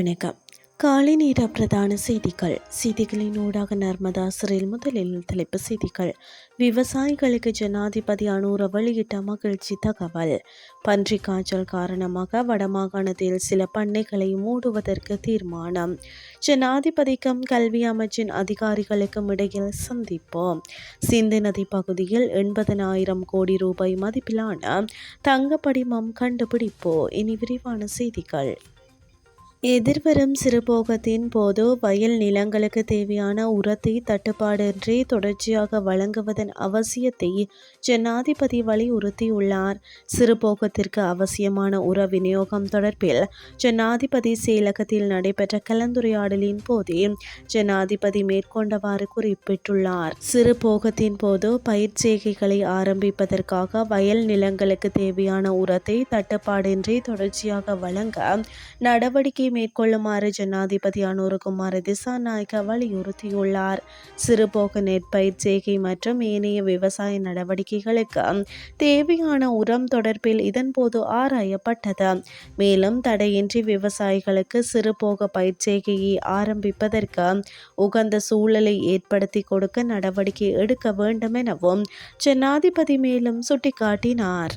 வணக்கம். காலை நேர பிரதான செய்திகள். செய்திகளின் ஊடாக நர்மதா சிறையில் முதலில் தலைப்பு செய்திகள். விவசாயிகளுக்கு ஜனாதிபதி அனூர வெளியிட்ட மகிழ்ச்சி தகவல். பன்றி காய்ச்சல் காரணமாக வடமாகாணத்தில் சில பண்ணைகளை மூடுவதற்கு தீர்மானம். ஜனாதிபதிக்கும் கல்வி அமைச்சின் அதிகாரிகளுக்கும் இடையில் சந்திப்போம். சிந்து நதி பகுதியில் எண்பதனாயிரம் கோடி ரூபாய் மதிப்பிலான தங்கப்படிமம் கண்டுபிடிப்போ இனி விரிவான செய்திகள். எதிர்வரும் சிறுபோகத்தின் போது வயல் நிலங்களுக்கு தேவையான உரத்தை தட்டுப்பாடின்றி தொடர்ச்சியாக வழங்குவதன் அவசியத்தை ஜனாதிபதி வலியுறுத்தியுள்ளார். சிறுபோகத்திற்கு அவசியமான உர விநியோகம் தொடர்பில் ஜனாதிபதி செயலகத்தில் நடைபெற்ற கலந்துரையாடலின் போதே ஜனாதிபதி மேற்கொண்டவாறு குறிப்பிட்டுள்ளார். சிறுபோகத்தின் போது பயிர் செய்கைகளை ஆரம்பிப்பதற்காக வயல் நிலங்களுக்கு தேவையான உரத்தை தட்டுப்பாடின்றி தொடர்ச்சியாக வழங்க நடவடிக்கை மேற்கொள்ளுமாறு ஜனாதிபதி அனுருகுமார் திசாநாயக்க வலியுறுத்தியுள்ளார். சிறுபோக நெற்பயிர் மற்றும் ஏனைய விவசாய நடவடிக்கைகளுக்கு தேவையான உரம் தொடர்பில் இதன்போது ஆராயப்பட்டது. மேலும் தடையின்றி விவசாயிகளுக்கு சிறுபோக பயிற்சிகையை ஆரம்பிப்பதற்கு உகந்த சூழலை ஏற்படுத்தி கொடுக்க நடவடிக்கை எடுக்க வேண்டும் எனவும் ஜனாதிபதி மேலும் சுட்டிக்காட்டினார்.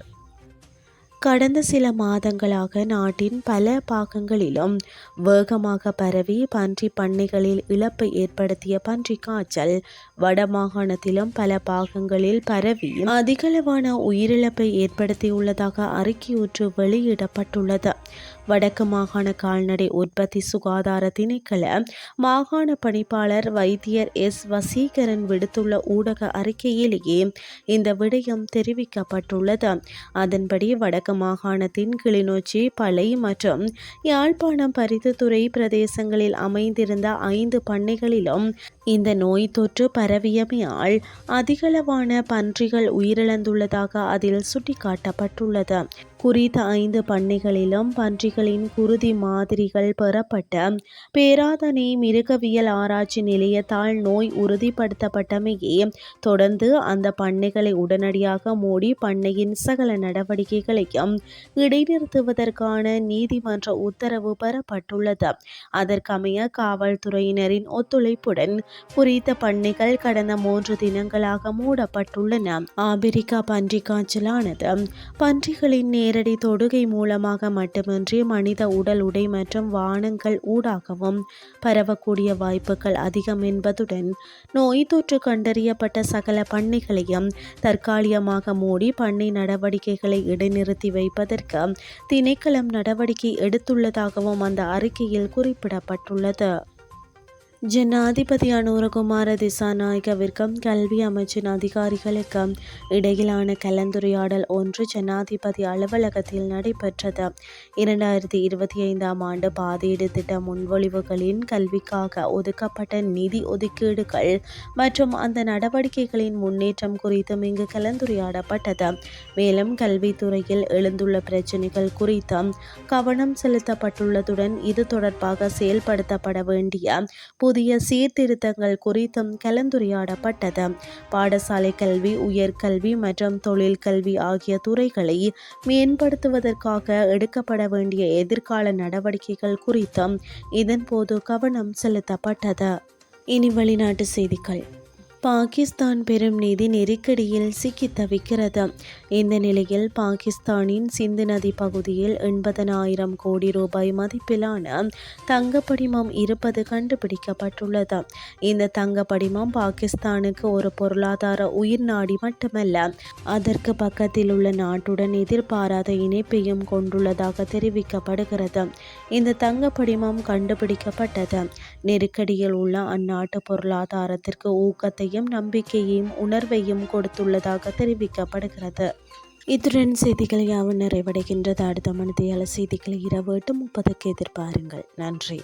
கடந்த சில மாதங்களாக நாட்டின் பல பாகங்களிலும் வேகமாக பரவி பன்றி பண்ணைகளில் இழப்பை ஏற்படுத்திய பன்றி காய்ச்சல் வடமாகாணத்திலும் பல பாகங்களில் பரவி அதிகளவான உயிரிழப்பை ஏற்படுத்தியுள்ளதாக அறிக்கையொன்று வெளியிடப்பட்டுள்ளது. வடக்கு மாகாண கால்நடை உற்பத்தி சுகாதார திணைக்கள மாகாண பணிப்பாளர் வைத்தியர் எஸ். வசீகரன் விடுத்துள்ள ஊடக அறிக்கையிலேயே இந்த விடயம் தெரிவிக்கப்பட்டுள்ளது. அதன்படி வடக்கு மாகாணத்தின் கிளிநொச்சி பளை மற்றும் யாழ்ப்பாணம் பரிந்துத்துறை பிரதேசங்களில் அமைந்திருந்த ஐந்து பண்ணைகளிலும் இந்த நோய் தொற்று பரவியமையால் அதிகளவான பன்றிகள் உயிரிழந்துள்ளதாக அதில் சுட்டிக்காட்டப்பட்டுள்ளது. குறித்த ஐந்து பண்ணைகளிலும் பன்றிகளின் குருதி மாதிரிகள் பெறப்பட்ட பேராதனை மிருகவியல் ஆராய்ச்சி நிலையத்தால் நோய் உறுதிப்படுத்தப்பட்டமையே. தொடர்ந்து அந்த பண்ணைகளை உடனடியாக மூடி பண்ணையின் சகல நடவடிக்கைகளையும் இடைநிறுத்துவதற்கான நீதிமன்ற உத்தரவு பெறப்பட்டுள்ளது. அதற்கமைய காவல்துறையினரின் ஒத்துழைப்புடன் குறித்த பண்ணைகள் கடந்த மூன்று தினங்களாக மூடப்பட்டுள்ளன. ஆபிரிக்கா பன்றி காய்ச்சலானது பன்றிகளின் நேர நேரடி தொடுகை மூலமாக மட்டுமின்றி மனித உடல் உடை மற்றும் வானங்கள் ஊடாகவும் பரவக்கூடிய வாய்ப்புகள் அதிகம் என்பதுடன் நோய் தொற்று கண்டறியப்பட்ட சகல பண்ணைகளையும் தற்காலிகமாக மூடி பண்ணை நடவடிக்கைகளை இடைநிறுத்தி வைப்பதற்கு திணைக்களம் நடவடிக்கை எடுத்துள்ளதாகவும் அந்த அறிக்கையில் குறிப்பிடப்பட்டுள்ளது. ஜனாதிபதி அனுரகுமார திசாநாயகவிற்கும் கல்வி அமைச்சின் அதிகாரிகளுக்கும் இடையிலான கலந்துரையாடல் ஒன்று ஜனாதிபதி அலுவலகத்தில் நடைபெற்றது. இரண்டாயிரத்தி இருபத்தி ஐந்தாம் ஆண்டு பாதீடு திட்ட முன்மொழிவுகளின் கல்விக்காக ஒதுக்கப்பட்ட நிதி ஒதுக்கீடுகள் மற்றும் அந்த நடவடிக்கைகளின் முன்னேற்றம் குறித்தும் இங்கு கலந்துரையாடப்பட்டது. மேலும் கல்வித்துறையில் எழுந்துள்ள பிரச்சினைகள் குறித்தும் கவனம் செலுத்தப்பட்டுள்ளதுடன் இது தொடர்பாக செயல்படுத்தப்பட வேண்டிய புதிய சீர்திருத்தங்கள் குறித்தும் கலந்துரையாடப்பட்டது. பாடசாலை கல்வி உயர்கல்வி மற்றும் தொழில் கல்வி ஆகிய துறைகளை மேம்படுத்துவதற்காக எடுக்கப்பட வேண்டிய எதிர்கால நடவடிக்கைகள் குறித்தும் இதன்போது கவனம் செலுத்தப்பட்டது. இனி வெளிநாட்டு செய்திகள். பாகிஸ்தான் பெரும் நிதி நெருக்கடியில் சிக்கி தவிக்கிறது. இந்த நிலையில் பாகிஸ்தானின் சிந்து நதி பகுதியில் எண்பதனாயிரம் கோடி ரூபாய் மதிப்பிலான தங்கப்படிமம் இருப்பது கண்டுபிடிக்கப்பட்டுள்ளது. இந்த தங்கப்படிமம் பாகிஸ்தானுக்கு ஒரு பொருளாதார உயிர் நாடி மட்டுமல்ல அதற்கு பக்கத்தில் உள்ள நாட்டுடன் எதிர்பாராத இணைப்பையும் கொண்டுள்ளதாக தெரிவிக்கப்படுகிறது. இந்த தங்கப்படிமம் கண்டுபிடிக்கப்பட்டது. நெருக்கடியில் உள்ள அந்நாட்டு பொருளாதாரத்திற்கு ஊக்கத்தை நம்பிக்கையும் நம்பிக்கையையும் உணர்வையும் கொடுத்துள்ளதாக தெரிவிக்கப்படுகிறது. இத்துடன் செய்திகள் யாவும் நிறைவடைகின்றது. அடுத்த மனதையால் செய்திகளை இரவு எட்டு முப்பதுக்கு எதிர்பாருங்கள். நன்றி.